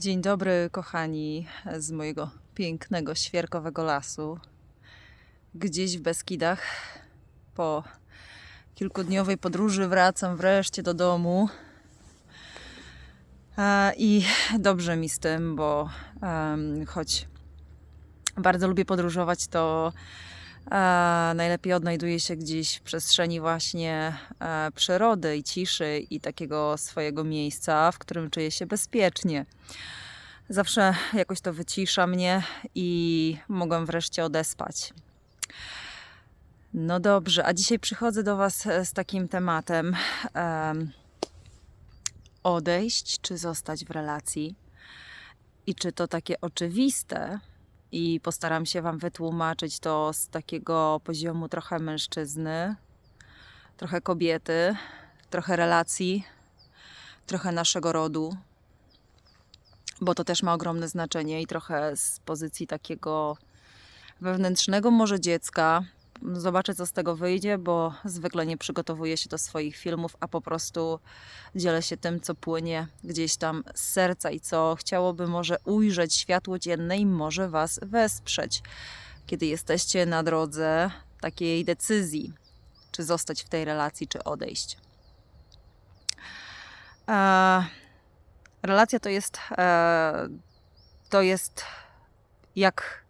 Dzień dobry, kochani, z mojego pięknego, świerkowego lasu. Gdzieś w Beskidach. Po kilkudniowej podróży wracam wreszcie do domu. I dobrze mi z tym, bo choć bardzo lubię podróżować, to najlepiej odnajduję się gdzieś w przestrzeni właśnie e, przyrody i ciszy i takiego swojego miejsca, w którym czuję się bezpiecznie. Zawsze jakoś to wycisza mnie i mogłem wreszcie odespać. No dobrze, a dzisiaj przychodzę do Was e, z takim tematem: em, odejść czy zostać w relacji? I czy to takie oczywiste? I postaram się Wam wytłumaczyć to z takiego poziomu trochę mężczyzny, trochę kobiety, trochę relacji, trochę naszego rodu, bo to też ma ogromne znaczenie i trochę z pozycji takiego wewnętrznego może dziecka. Zobaczę, co z tego wyjdzie, bo zwykle nie przygotowuję się do swoich filmów, a po prostu dzielę się tym, co płynie gdzieś tam z serca i co chciałoby może ujrzeć światło dzienne i może Was wesprzeć, kiedy jesteście na drodze takiej decyzji, czy zostać w tej relacji, czy odejść. Eee, Relacja to jest, e, to jest jak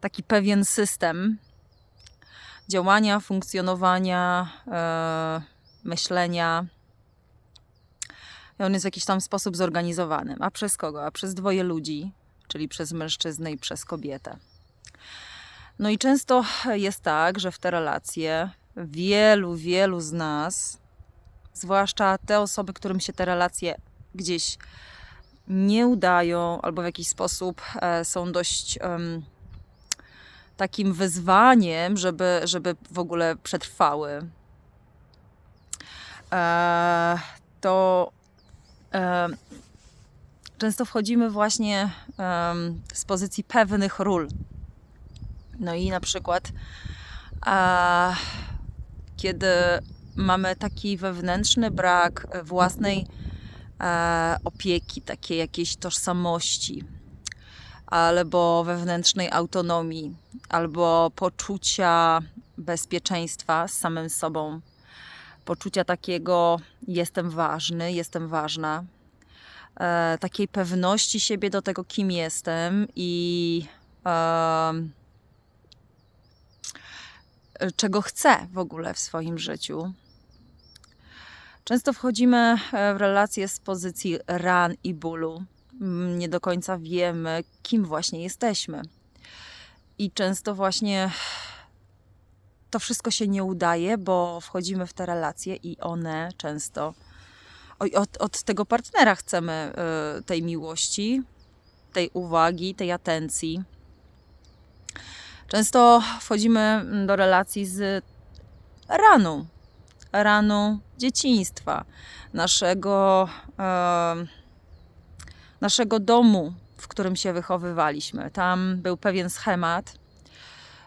taki pewien system działania, funkcjonowania, e, myślenia. I on jest w jakiś tam sposób zorganizowany. A przez kogo? A przez dwoje ludzi, czyli przez mężczyznę i przez kobietę. No i często jest tak, że w te relacje wielu, wielu z nas, zwłaszcza te osoby, którym się te relacje gdzieś nie udają, albo w jakiś sposób e, są dość takim wyzwaniem, żeby, żeby w ogóle przetrwały, e, to e, często wchodzimy właśnie em, z pozycji pewnych ról. No i na przykład, e, kiedy mamy taki wewnętrzny brak własnej e, opieki, takiej jakiejś tożsamości, albo wewnętrznej autonomii, albo poczucia bezpieczeństwa z samym sobą, poczucia takiego jestem ważny, jestem ważna, e, takiej pewności siebie do tego, kim jestem i e, czego chcę w ogóle w swoim życiu. Często wchodzimy e, w relacje z pozycji ran i bólu. Mm, Nie do końca wiemy, kim właśnie jesteśmy. I często właśnie to wszystko się nie udaje, bo wchodzimy w te relacje i one często. Od, od tego partnera chcemy e, tej miłości, tej uwagi, tej atencji. Często wchodzimy mm, do relacji z raną, raną dzieciństwa, naszego, naszego domu, w którym się wychowywaliśmy. Tam był pewien schemat,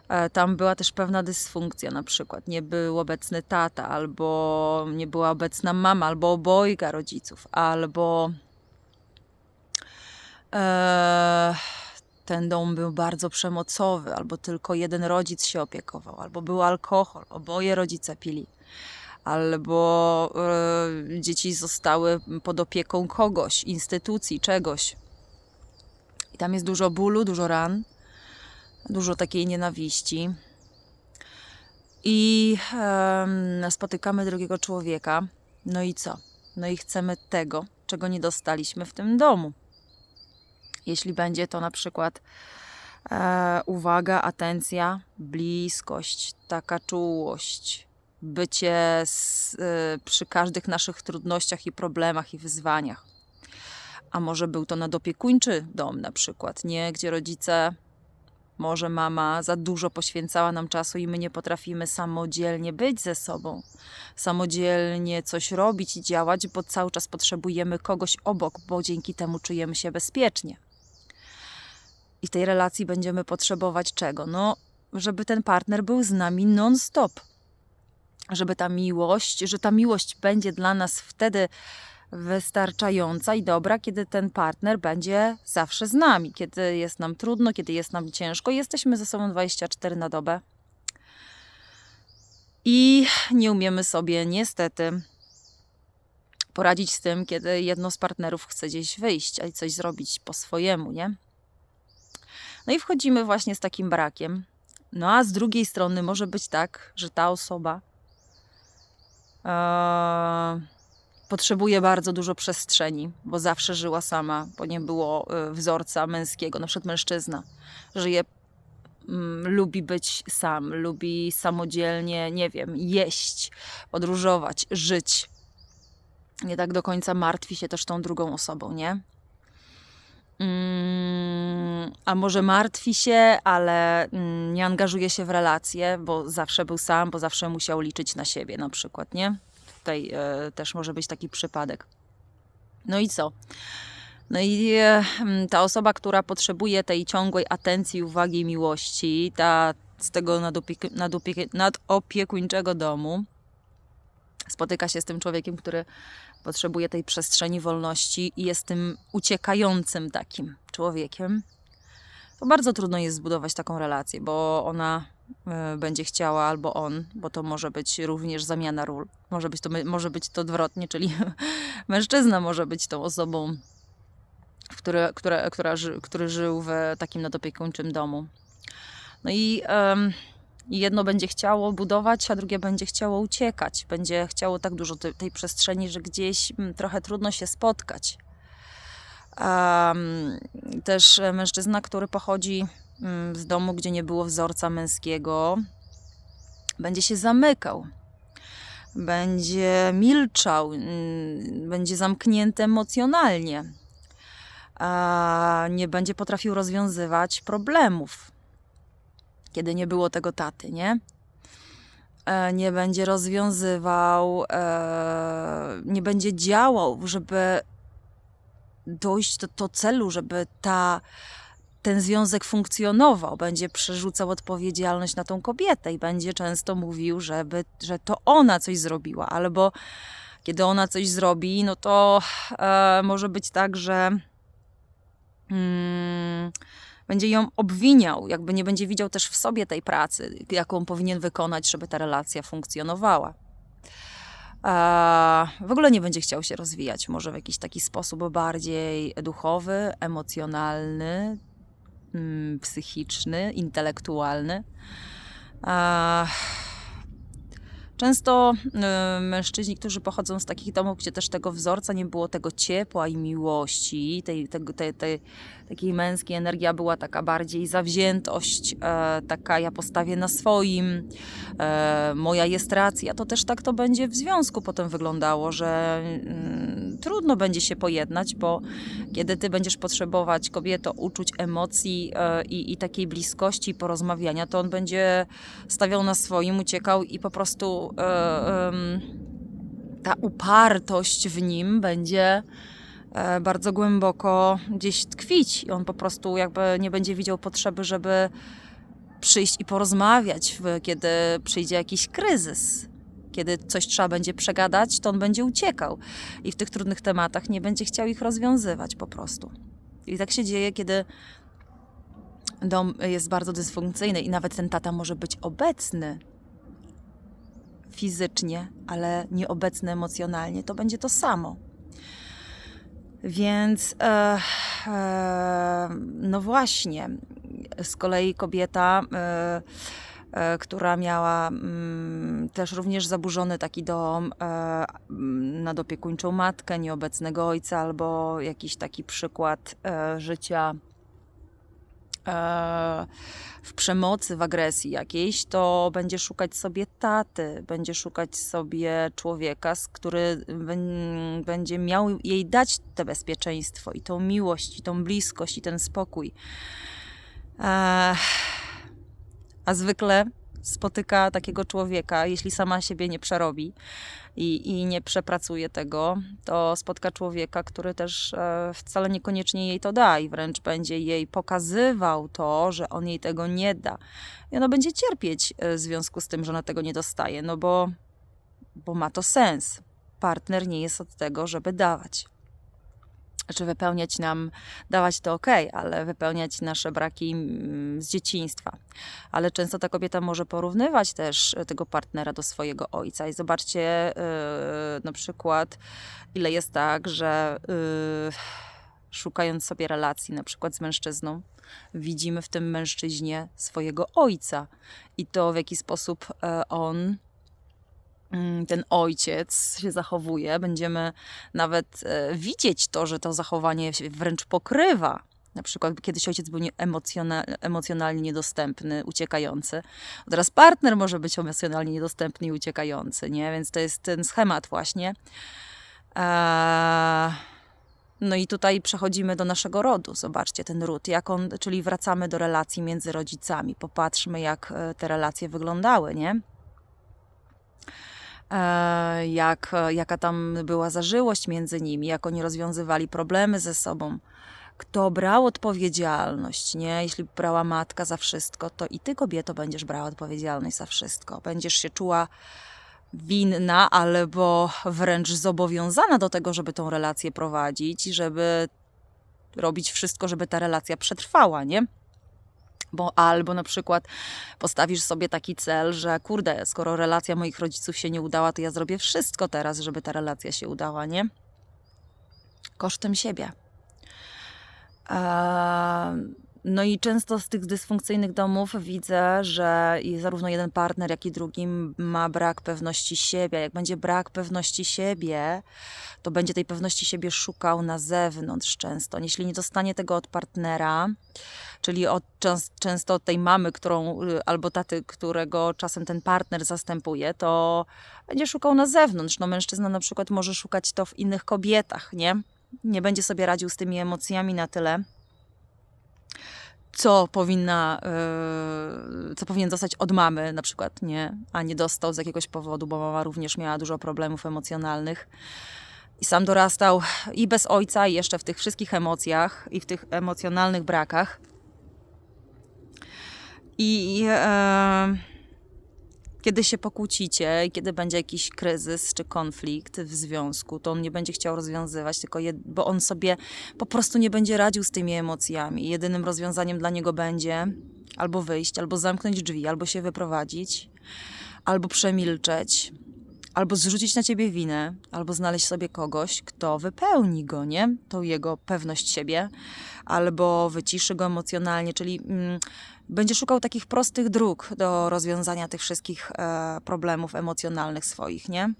e, tam była też pewna dysfunkcja, na przykład nie był obecny tata, albo nie była obecna mama, albo obojga rodziców, albo e, ten dom był bardzo przemocowy, albo tylko jeden rodzic się opiekował, albo był alkohol, oboje rodzice pili albo e, dzieci zostały pod opieką kogoś, instytucji, czegoś. I tam jest dużo bólu, dużo ran, dużo takiej nienawiści. I em, spotykamy drugiego człowieka. No i co? No i chcemy tego, czego nie dostaliśmy w tym domu. Jeśli będzie to na przykład e, uwaga, atencja, bliskość, taka czułość, bycie z, y, przy każdych naszych trudnościach i problemach i wyzwaniach. A może był to nadopiekuńczy dom na przykład, nie? Gdzie rodzice, może mama za dużo poświęcała nam czasu i my nie potrafimy samodzielnie być ze sobą, samodzielnie coś robić i działać, bo cały czas potrzebujemy kogoś obok, bo dzięki temu czujemy się bezpiecznie. I tej relacji będziemy potrzebować czego? No, żeby ten partner był z nami non-stop żeby ta miłość, że ta miłość będzie dla nas wtedy wystarczająca i dobra, kiedy ten partner będzie zawsze z nami, kiedy jest nam trudno, kiedy jest nam ciężko. Jesteśmy ze sobą 24 na dobę. I nie umiemy sobie niestety poradzić z tym, kiedy jedno z partnerów chce gdzieś wyjść, a coś zrobić po swojemu, nie? No i wchodzimy właśnie z takim brakiem. No a z drugiej strony może być tak, że ta osoba potrzebuje bardzo dużo przestrzeni, bo zawsze żyła sama, bo nie było e, wzorca męskiego, na przykład mężczyzna. Żyje, mm, lubi być sam, lubi samodzielnie, nie wiem, jeść, podróżować, żyć. Nie tak do końca martwi się też tą drugą osobą, nie? Mm, a może martwi się, ale mm, nie angażuje się w relacje, bo zawsze był sam, bo zawsze musiał liczyć na siebie, na przykład, nie? Tutaj e, też może być taki przypadek. No i co? No i e, mm, ta osoba, która potrzebuje tej ciągłej atencji, uwagi i miłości, ta z tego nadopiek- nadopiek- nadopiekuńczego domu, spotyka się z tym człowiekiem, który potrzebuje tej przestrzeni wolności i jest tym uciekającym takim człowiekiem, to bardzo trudno jest zbudować taką relację, bo ona y, będzie chciała albo on, bo to może być również zamiana ról. Może być to, może być to odwrotnie, czyli mężczyzna może być tą osobą, który, która, która, który żył w takim nadopiekuńczym domu. No i i jedno będzie chciało budować, a drugie będzie chciało uciekać. Będzie chciało tak dużo tej, tej przestrzeni, że gdzieś mm, trochę trudno się spotkać. Um, też mężczyzna, który pochodzi mm, z domu, gdzie nie było wzorca męskiego, będzie się zamykał, będzie milczał, mm, będzie zamknięty emocjonalnie, nie będzie potrafił rozwiązywać problemów kiedy nie było tego taty, nie? E, nie będzie rozwiązywał, e, nie będzie działał, żeby dojść do, do celu, żeby ta, ten związek funkcjonował. Będzie przerzucał odpowiedzialność na tą kobietę i będzie często mówił, żeby, że to ona coś zrobiła, albo kiedy ona coś zrobi, no to e, może być tak, że. Hmm, będzie ją obwiniał, jakby nie będzie widział też w sobie tej pracy, jaką powinien wykonać, żeby ta relacja funkcjonowała. W ogóle nie będzie chciał się rozwijać, może w jakiś taki sposób bardziej duchowy, emocjonalny, mm, psychiczny, intelektualny. Często y, mężczyźni, którzy pochodzą z takich domów, gdzie też tego wzorca nie było, tego ciepła i miłości, tej, tej, tej, tej takiej męskiej energia była taka bardziej zawziętość, e, taka ja postawię na swoim, e, moja jest racja, to też tak to będzie w związku potem wyglądało, że mm, trudno będzie się pojednać, bo kiedy ty będziesz potrzebować kobieto uczuć emocji e, i, i takiej bliskości, porozmawiania, to on będzie stawiał na swoim, uciekał i po prostu ta upartość w nim będzie e, bardzo głęboko gdzieś tkwić i on po prostu jakby nie będzie widział potrzeby, żeby przyjść i porozmawiać, kiedy przyjdzie jakiś kryzys. Kiedy coś trzeba będzie przegadać, to on będzie uciekał i w tych trudnych tematach nie będzie chciał ich rozwiązywać po prostu. I tak się dzieje, kiedy dom jest bardzo dysfunkcyjny i nawet ten tata może być obecny, fizycznie, ale nieobecny emocjonalnie, to będzie to samo. Więc e, e, no właśnie, z kolei kobieta, e, która miała mm, też również zaburzony taki dom, e, nadopiekuńczą matkę, nieobecnego ojca, albo jakiś taki przykład e, życia w przemocy, w agresji jakiejś, to będzie szukać sobie taty, będzie szukać sobie człowieka, który będzie miał jej dać to bezpieczeństwo i tą miłość, i tą bliskość, i ten spokój. A zwykle spotyka takiego człowieka, jeśli sama siebie nie przerobi i, i nie przepracuje tego, to spotka człowieka, który też e, wcale niekoniecznie jej to da i wręcz będzie jej pokazywał to, że on jej tego nie da. I ona będzie cierpieć e, w związku z tym, że ona tego nie dostaje, no bo, bo ma to sens. partner nie jest od tego, żeby dawać. Czy wypełniać nam, dawać to ok, ale wypełniać nasze braki mm, z dzieciństwa. Ale często ta kobieta może porównywać też tego partnera do swojego ojca. I zobaczcie yy, na przykład, ile jest tak, że yy, szukając sobie relacji, na przykład z mężczyzną, widzimy w tym mężczyźnie swojego ojca i to, w jaki sposób e, on ten ojciec się zachowuje, będziemy nawet e, widzieć to, że to zachowanie się wręcz pokrywa. Na przykład kiedyś ojciec był emocjonal, emocjonalnie niedostępny, uciekający. Teraz partner może być emocjonalnie niedostępny i uciekający, nie? Więc to jest ten schemat właśnie. Eee, no i tutaj przechodzimy do naszego rodu. Zobaczcie ten ród, jak on, czyli wracamy do relacji między rodzicami. Popatrzmy, jak e, te relacje wyglądały, nie? E, jak, jaka tam była zażyłość między nimi, jak oni rozwiązywali problemy ze sobą. Kto brał odpowiedzialność, nie? Jeśli brała matka za wszystko, to i ty, kobieto, będziesz brała odpowiedzialność za wszystko. Będziesz się czuła winna albo wręcz zobowiązana do tego, żeby tą relację prowadzić, żeby robić wszystko, żeby ta relacja przetrwała, nie? Bo albo na przykład postawisz sobie taki cel, że kurde, skoro relacja moich rodziców się nie udała, to ja zrobię wszystko teraz, żeby ta relacja się udała, nie? Kosztem siebie. Eee, no i często z tych dysfunkcyjnych domów widzę, że zarówno jeden partner, jak i drugi ma brak pewności siebie. Jak będzie brak pewności siebie, to będzie tej pewności siebie szukał na zewnątrz często. Jeśli nie dostanie tego od partnera, czyli od, często od tej mamy, którą, y, albo taty, którego czasem ten partner zastępuje, to będzie szukał na zewnątrz. No mężczyzna na przykład może szukać to w innych kobietach, nie? Nie będzie sobie radził z tymi emocjami na tyle, co powinna, yy, co powinien dostać od mamy na przykład, nie, a nie dostał z jakiegoś powodu, bo mama również miała dużo problemów emocjonalnych. I sam dorastał i bez ojca, i jeszcze w tych wszystkich emocjach, i w tych emocjonalnych brakach. I yy, kiedy się pokłócicie, kiedy będzie jakiś kryzys czy konflikt w związku, to on nie będzie chciał rozwiązywać, tylko je, bo on sobie po prostu nie będzie radził z tymi emocjami. Jedynym rozwiązaniem dla niego będzie albo wyjść, albo zamknąć drzwi, albo się wyprowadzić, albo przemilczeć, albo zrzucić na ciebie winę, albo znaleźć sobie kogoś, kto wypełni go, nie? Tą jego pewność siebie, albo wyciszy go emocjonalnie, czyli mm, będzie szukał takich prostych dróg do rozwiązania tych wszystkich e, problemów emocjonalnych swoich, nie?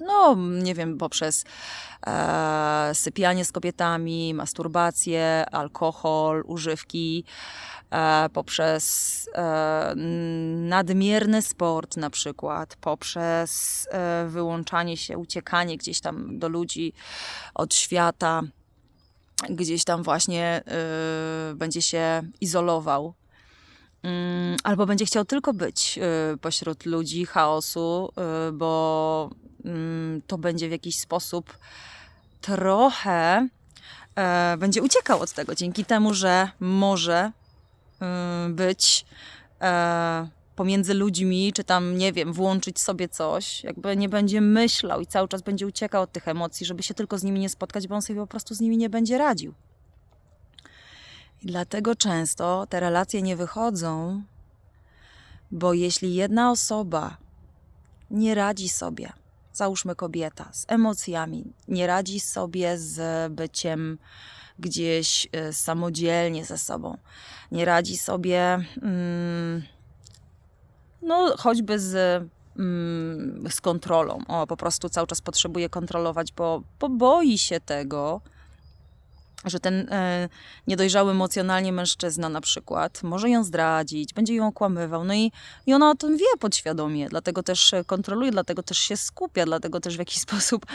No, nie wiem, poprzez e, sypianie z kobietami, masturbację, alkohol, używki, e, poprzez e, nadmierny sport na przykład, poprzez e, wyłączanie się, uciekanie gdzieś tam do ludzi, od świata gdzieś tam właśnie y, będzie się izolował. Mm, albo będzie chciał tylko być y, pośród ludzi, chaosu, y, bo mm, to będzie w jakiś sposób trochę e, będzie uciekał od tego, dzięki temu, że może być e, pomiędzy ludźmi, czy tam, nie wiem, włączyć sobie coś, jakby nie będzie myślał i cały czas będzie uciekał od tych emocji, żeby się tylko z nimi nie spotkać, bo on sobie po prostu z nimi nie będzie radził. I dlatego często te relacje nie wychodzą, bo jeśli jedna osoba nie radzi sobie, załóżmy kobieta, z emocjami, nie radzi sobie z byciem gdzieś y, samodzielnie ze sobą, nie radzi sobie. Mm, no, choćby z, mm, z kontrolą. O, po prostu cały czas potrzebuje kontrolować, bo, bo boi się tego, że ten e, niedojrzały emocjonalnie mężczyzna na przykład może ją zdradzić, będzie ją okłamywał, no i, i ona o tym wie podświadomie, dlatego też kontroluje, dlatego też się skupia, dlatego też w jakiś sposób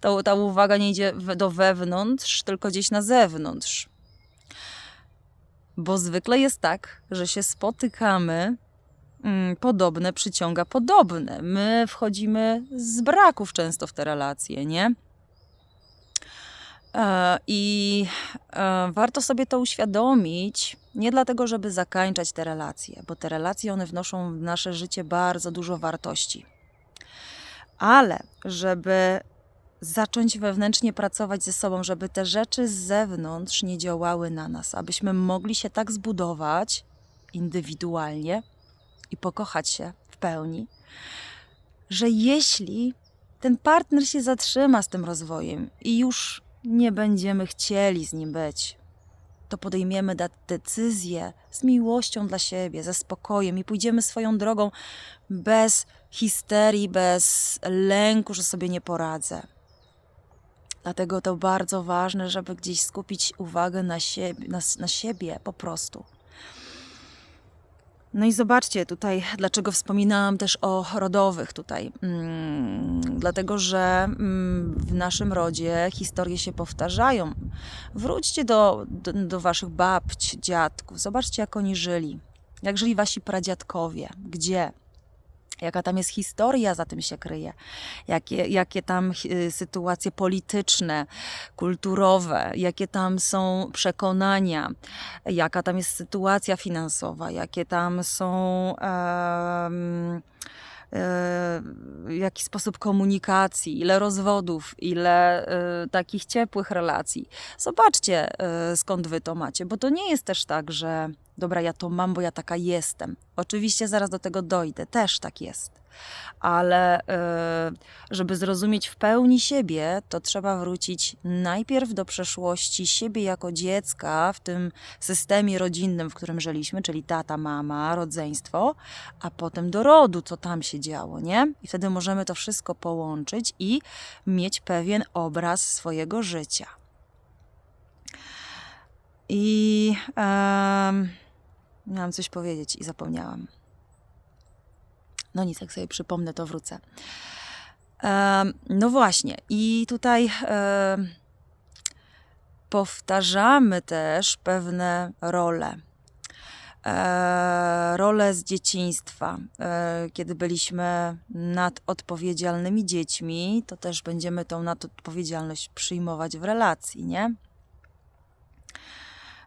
ta, ta uwaga nie idzie do wewnątrz, tylko gdzieś na zewnątrz. Bo zwykle jest tak, że się spotykamy Mm, podobne przyciąga podobne. My wchodzimy z braków często w te relacje, nie? E, I e, warto sobie to uświadomić, nie dlatego, żeby zakańczać te relacje, bo te relacje one wnoszą w nasze życie bardzo dużo wartości. Ale żeby zacząć wewnętrznie pracować ze sobą, żeby te rzeczy z zewnątrz nie działały na nas, abyśmy mogli się tak zbudować indywidualnie i pokochać się w pełni, że jeśli ten partner się zatrzyma z tym rozwojem i już nie będziemy chcieli z nim być, to podejmiemy da- decyzję z miłością dla siebie, ze spokojem i pójdziemy swoją drogą bez histerii, bez lęku, że sobie nie poradzę. Dlatego to bardzo ważne, żeby gdzieś skupić uwagę na siebie, na, na siebie po prostu. No i zobaczcie tutaj, dlaczego wspominałam też o rodowych tutaj. Mm, dlatego, że mm, w naszym rodzie historie się powtarzają. Wróćcie do, do, do waszych babć, dziadków, zobaczcie, jak oni żyli. Jak żyli wasi pradziadkowie, gdzie, jaka tam jest historia za tym się kryje, jakie, jakie tam y, sytuacje polityczne, kulturowe, jakie tam są przekonania, jaka tam jest sytuacja finansowa, jakie tam są. em, e, jaki sposób komunikacji, ile rozwodów, ile e, takich ciepłych relacji. Zobaczcie, skąd wy to macie, bo to nie jest też tak, że dobra, ja to mam, bo ja taka jestem. Oczywiście zaraz do tego dojdę, też tak jest. Ale e, żeby zrozumieć w pełni siebie, to trzeba wrócić najpierw do przeszłości siebie jako dziecka w tym systemie rodzinnym, w którym żyliśmy, czyli tata, mama, rodzeństwo, a potem do rodu, co tam się działo, nie? I wtedy możemy to wszystko połączyć i mieć pewien obraz swojego życia. I miałam coś powiedzieć i zapomniałam. No nic, jak sobie przypomnę, to wrócę. Em, no właśnie, i tutaj em, powtarzamy też pewne role. E, role z dzieciństwa. E, kiedy byliśmy nadodpowiedzialnymi dziećmi, to też będziemy tą nadodpowiedzialność przyjmować w relacji, nie?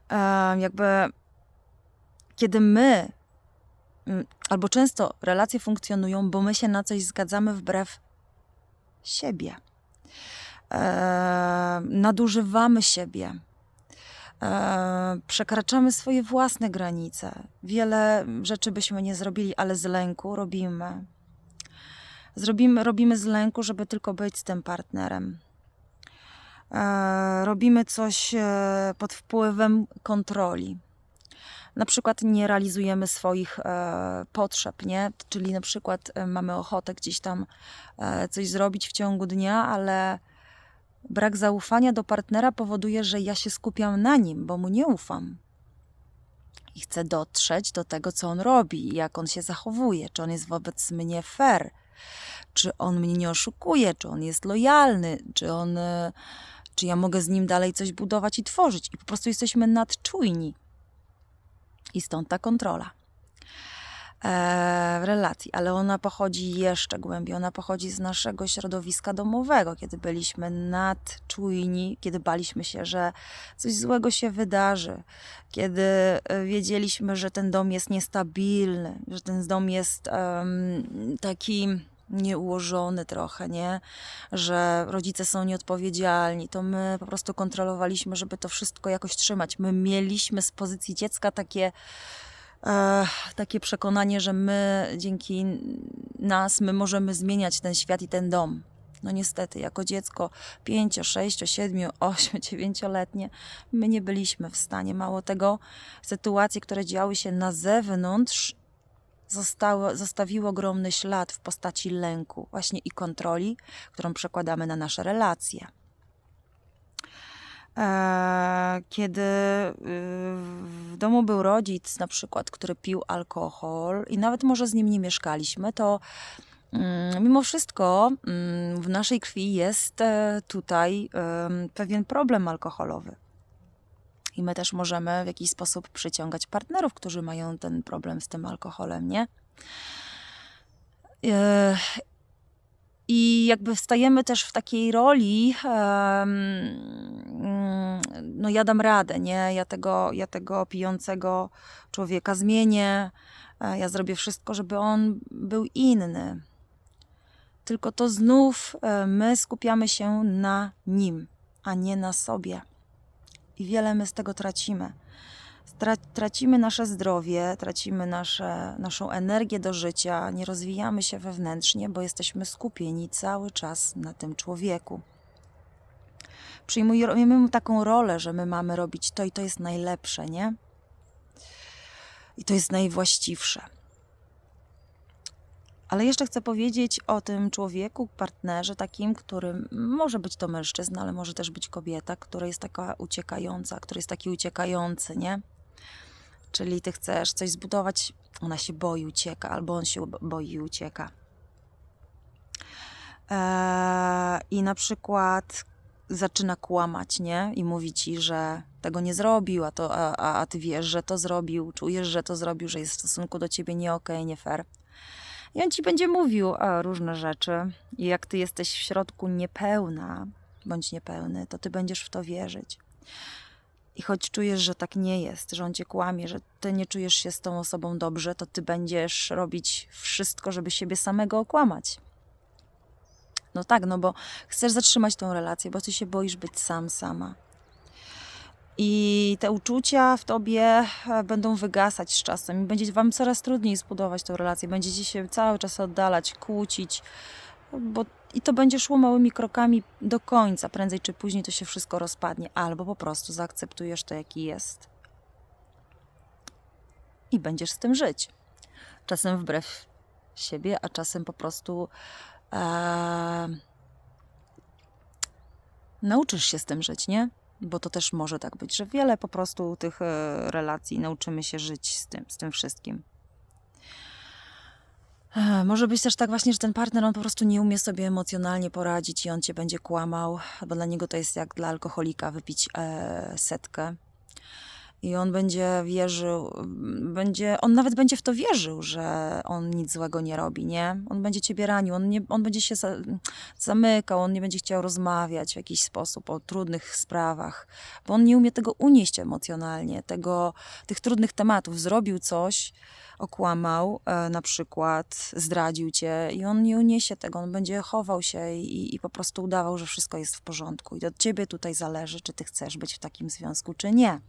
E, jakby kiedy my, mm, albo często relacje funkcjonują, bo my się na coś zgadzamy wbrew siebie. E, nadużywamy siebie. E, przekraczamy swoje własne granice. Wiele rzeczy byśmy nie zrobili, ale z lęku robimy. Zrobimy, robimy z lęku, żeby tylko być z tym partnerem. E, robimy coś e, pod wpływem kontroli. Na przykład nie realizujemy swoich e, potrzeb, nie? Czyli na przykład e, mamy ochotę gdzieś tam e, coś zrobić w ciągu dnia, ale brak zaufania do partnera powoduje, że ja się skupiam na nim, bo mu nie ufam. I chcę dotrzeć do tego, co on robi, jak on się zachowuje, czy on jest wobec mnie fair, czy on mnie nie oszukuje, czy on jest lojalny, czy on, e, czy ja mogę z nim dalej coś budować i tworzyć. I po prostu jesteśmy nadczujni. I stąd ta kontrola e, w relacji, ale ona pochodzi jeszcze głębiej. Ona pochodzi z naszego środowiska domowego, kiedy byliśmy nadczujni, kiedy baliśmy się, że coś złego się wydarzy, kiedy e, wiedzieliśmy, że ten dom jest niestabilny, że ten dom jest em, taki nieułożony trochę, nie? Że rodzice są nieodpowiedzialni, to my po prostu kontrolowaliśmy, żeby to wszystko jakoś trzymać. My mieliśmy z pozycji dziecka takie e, takie przekonanie, że my dzięki nas my możemy zmieniać ten świat i ten dom. No niestety, jako dziecko 5, 6, 7, 8, 9-letnie, my nie byliśmy w stanie. Mało tego, sytuacje, które działy się na zewnątrz, zostały, zostawiły ogromny ślad w postaci lęku, właśnie i kontroli, którą przekładamy na nasze relacje. E, Kiedy y, w domu był rodzic, na przykład, który pił alkohol, i nawet może z nim nie mieszkaliśmy, to mm, mimo wszystko mm, w naszej krwi jest e, tutaj pewien problem alkoholowy. I my też możemy w jakiś sposób przyciągać partnerów, którzy mają ten problem z tym alkoholem, nie? E, I jakby wstajemy też w takiej roli, no ja dam radę, nie? Ja tego, ja tego pijącego człowieka zmienię, e, ja zrobię wszystko, żeby on był inny. tylko to znów e, my skupiamy się na nim, a nie na sobie. I wiele my z tego tracimy. Tra- tracimy nasze zdrowie, tracimy nasze, naszą energię do życia, nie rozwijamy się wewnętrznie, bo jesteśmy skupieni cały czas na tym człowieku. Przyjmujemy mu taką rolę, że my mamy robić to i to jest najlepsze, nie? I to jest najwłaściwsze. Ale jeszcze chcę powiedzieć o tym człowieku, partnerze takim, którym może być to mężczyzna, ale może też być kobieta, która jest taka uciekająca, który jest taki uciekający, nie? Czyli ty chcesz coś zbudować, ona się boi, ucieka, albo on się boi ucieka. Eee, I na przykład zaczyna kłamać, nie? I mówi ci, że tego nie zrobił, a, to, a, a, a ty wiesz, że to zrobił, czujesz, że to zrobił, że jest w stosunku do ciebie nie okej, okay, nie fair. I on ci będzie mówił różne rzeczy. I jak ty jesteś w środku niepełna, bądź niepełny, to ty będziesz w to wierzyć. I choć czujesz, że tak nie jest, że on cię kłamie, że ty nie czujesz się z tą osobą dobrze, to ty będziesz robić wszystko, żeby siebie samego okłamać. No tak, no bo chcesz zatrzymać tą relację, bo ty się boisz być sam, sama. I te uczucia w tobie e, będą wygasać z czasem i będzie wam coraz trudniej zbudować tą relację. Będziecie się cały czas oddalać, kłócić, bo i to będzie szło małymi krokami do końca. Prędzej czy później to się wszystko rozpadnie, albo po prostu zaakceptujesz to, jaki jest. I będziesz z tym żyć. Czasem wbrew siebie, a czasem po prostu e, nauczysz się z tym żyć, nie? Bo to też może tak być, że wiele po prostu tych e, relacji nauczymy się żyć z tym, z tym wszystkim. E, może być też tak właśnie, że ten partner on po prostu nie umie sobie emocjonalnie poradzić i on cię będzie kłamał, bo dla niego to jest jak dla alkoholika wypić e, setkę. I on będzie wierzył, będzie, on nawet będzie w to wierzył, że on nic złego nie robi, nie? On będzie ciebie ranił, on, nie, on będzie się za, zamykał, on nie będzie chciał rozmawiać w jakiś sposób o trudnych sprawach, bo on nie umie tego unieść emocjonalnie, tego, tych trudnych tematów. Zrobił coś, okłamał, e, na przykład zdradził cię i on nie uniesie tego, on będzie chował się i, i po prostu udawał, że wszystko jest w porządku. I od ciebie tutaj zależy, czy ty chcesz być w takim związku, czy nie.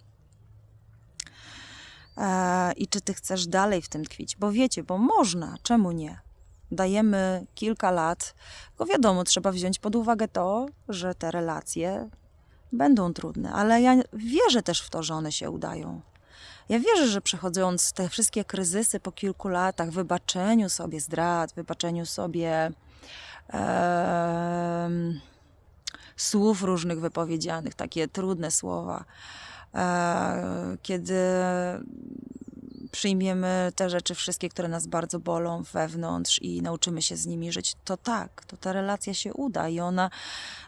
E, I czy ty chcesz dalej w tym tkwić? Bo wiecie, bo można, czemu nie? Dajemy kilka lat, tylko wiadomo, trzeba wziąć pod uwagę to, że te relacje będą trudne, ale ja wierzę też w to, że one się udają. Ja wierzę, że przechodząc te wszystkie kryzysy po kilku latach, wybaczeniu sobie zdrad, wybaczeniu sobie e, słów różnych wypowiedzianych, takie trudne słowa, kiedy przyjmiemy te rzeczy wszystkie, które nas bardzo bolą wewnątrz i nauczymy się z nimi żyć, to tak, to ta relacja się uda i ona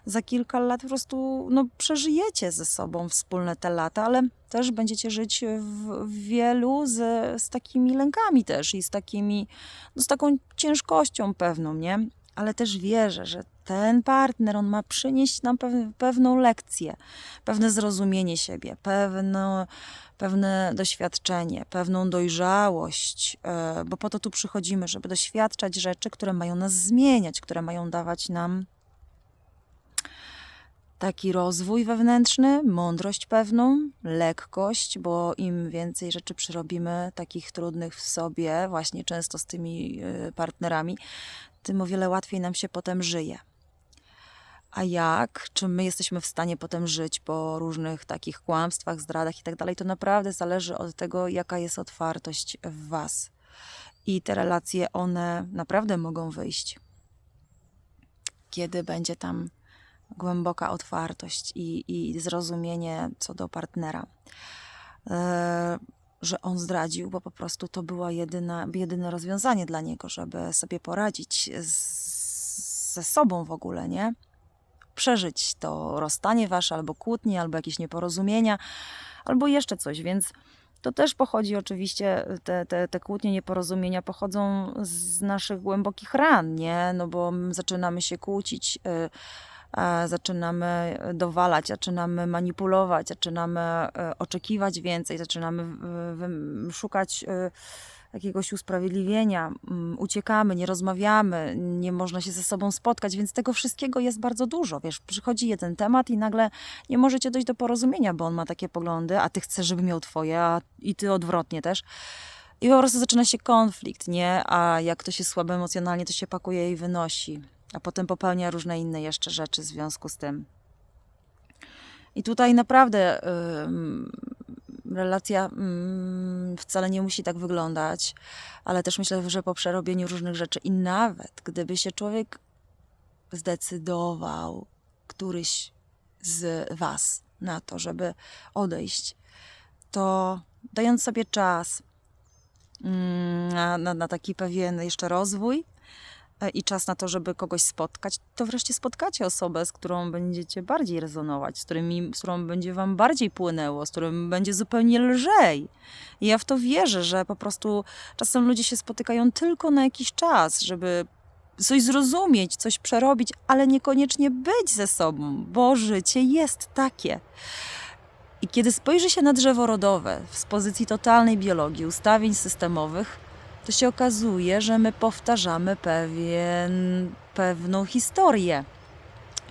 za kilka lat po prostu no, przeżyjecie ze sobą wspólne te lata, ale też będziecie żyć w wielu z, z takimi lękami też i z takimi, no, z taką ciężkością pewną, nie? Ale też wierzę, że ten partner, on ma przynieść nam pewną lekcję, pewne zrozumienie siebie, pewne, pewne doświadczenie, pewną dojrzałość, e, bo po to tu przychodzimy, żeby doświadczać rzeczy, które mają nas zmieniać, które mają dawać nam taki rozwój wewnętrzny, mądrość pewną, lekkość, bo im więcej rzeczy przyrobimy, takich trudnych w sobie, właśnie często z tymi e, partnerami, tym o wiele łatwiej nam się potem żyje. A jak? Czy my jesteśmy w stanie potem żyć po różnych takich kłamstwach, zdradach i tak dalej? To naprawdę zależy od tego, jaka jest otwartość w Was. I te relacje, one naprawdę mogą wyjść, kiedy będzie tam głęboka otwartość i, i zrozumienie co do partnera. E, że on zdradził, bo po prostu to było jedyne, jedyne rozwiązanie dla niego, żeby sobie poradzić z, ze sobą w ogóle, nie? Przeżyć to rozstanie wasze, albo kłótnie, albo jakieś nieporozumienia, albo jeszcze coś, więc to też pochodzi oczywiście, te, te, te kłótnie, nieporozumienia pochodzą z naszych głębokich ran, nie? No bo zaczynamy się kłócić, y, zaczynamy dowalać, zaczynamy manipulować, zaczynamy e, oczekiwać więcej, zaczynamy szukać e, jakiegoś usprawiedliwienia, mm, uciekamy, nie rozmawiamy, nie można się ze sobą spotkać, więc tego wszystkiego jest bardzo dużo. Wiesz, przychodzi jeden temat i nagle nie możecie dojść do porozumienia, bo on ma takie poglądy, a ty chcesz, żeby miał twoje, a i ty odwrotnie też. I po prostu zaczyna się konflikt, nie? A jak ktoś jest słaby emocjonalnie, to się pakuje i wynosi, a potem popełnia różne inne jeszcze rzeczy w związku z tym. I tutaj naprawdę ym, relacja ym, wcale nie musi tak wyglądać, ale też myślę, że po przerobieniu różnych rzeczy i nawet gdyby się człowiek zdecydował, któryś z Was na to, żeby odejść, to dając sobie czas mm, na, na, na taki pewien jeszcze rozwój, i czas na to, żeby kogoś spotkać, to wreszcie spotkacie osobę, z którą będziecie bardziej rezonować, z, którymi, z którą będzie wam bardziej płynęło, z którym będzie zupełnie lżej. I ja w to wierzę, że po prostu czasem ludzie się spotykają tylko na jakiś czas, żeby coś zrozumieć, coś przerobić, ale niekoniecznie być ze sobą, bo życie jest takie. I kiedy spojrzy się na drzewo rodowe z pozycji totalnej biologii, ustawień systemowych, to się okazuje, że my powtarzamy pewien, pewną historię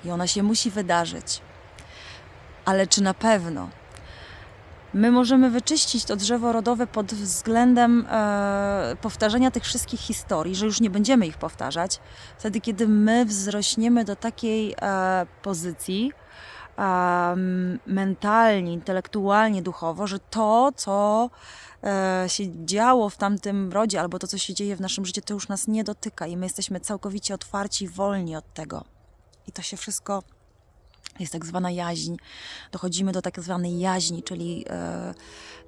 i ona się musi wydarzyć. Ale czy na pewno? My możemy wyczyścić to drzewo rodowe pod względem e, powtarzania tych wszystkich historii, że już nie będziemy ich powtarzać, wtedy kiedy my wzrośniemy do takiej e, pozycji, em, mentalnie, intelektualnie, duchowo, że to, co e, się działo w tamtym rodzie, albo to, co się dzieje w naszym życiu, to już nas nie dotyka i my jesteśmy całkowicie otwarci, wolni od tego. I to się wszystko jest tak zwana jaźń. Dochodzimy do tak zwanej jaźni, czyli e,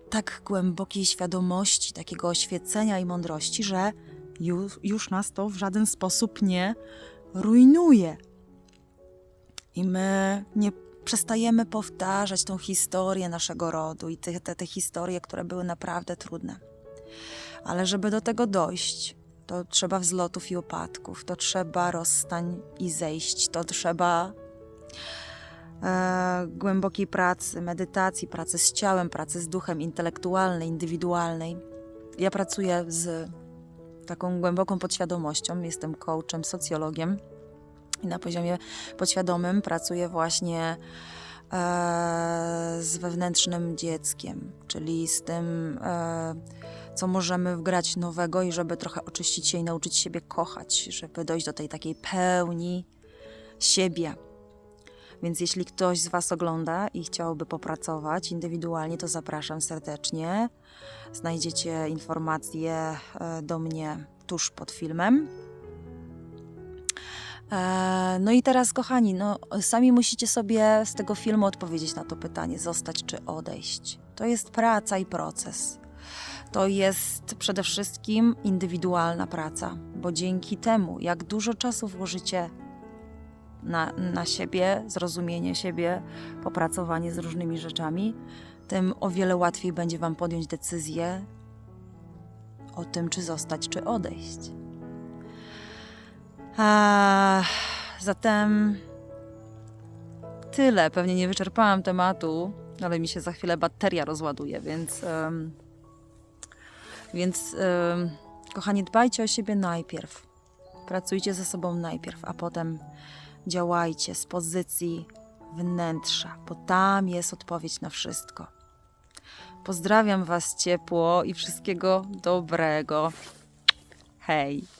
tak głębokiej świadomości, takiego oświecenia i mądrości, że już, już nas to w żaden sposób nie rujnuje. I my nie przestajemy powtarzać tą historię naszego rodu i te, te, te historie, które były naprawdę trudne. Ale żeby do tego dojść, to trzeba wzlotów i upadków, to trzeba rozstań i zejść, to trzeba e, głębokiej pracy, medytacji, pracy z ciałem, pracy z duchem, intelektualnej, indywidualnej. Ja pracuję z taką głęboką podświadomością, jestem coachem, socjologiem i na poziomie podświadomym pracuję właśnie e, z wewnętrznym dzieckiem, czyli z tym, e, co możemy wgrać nowego i żeby trochę oczyścić się i nauczyć siebie kochać, żeby dojść do tej takiej pełni siebie. Więc jeśli ktoś z Was ogląda i chciałby popracować indywidualnie, to zapraszam serdecznie. Znajdziecie informacje e, do mnie tuż pod filmem. E, No i teraz, kochani, no, sami musicie sobie z tego filmu odpowiedzieć na to pytanie: zostać czy odejść. To jest praca i proces. To jest przede wszystkim indywidualna praca, bo dzięki temu, jak dużo czasu włożycie na, na siebie, zrozumienie siebie, popracowanie z różnymi rzeczami, tym o wiele łatwiej będzie Wam podjąć decyzję o tym, czy zostać, czy odejść. A, zatem tyle. Pewnie nie wyczerpałam tematu, ale mi się za chwilę bateria rozładuje, więc. em, więc, em, kochani, dbajcie o siebie najpierw. Pracujcie ze sobą najpierw, a potem działajcie z pozycji wnętrza, bo tam jest odpowiedź na wszystko. Pozdrawiam Was ciepło i wszystkiego dobrego. Hej!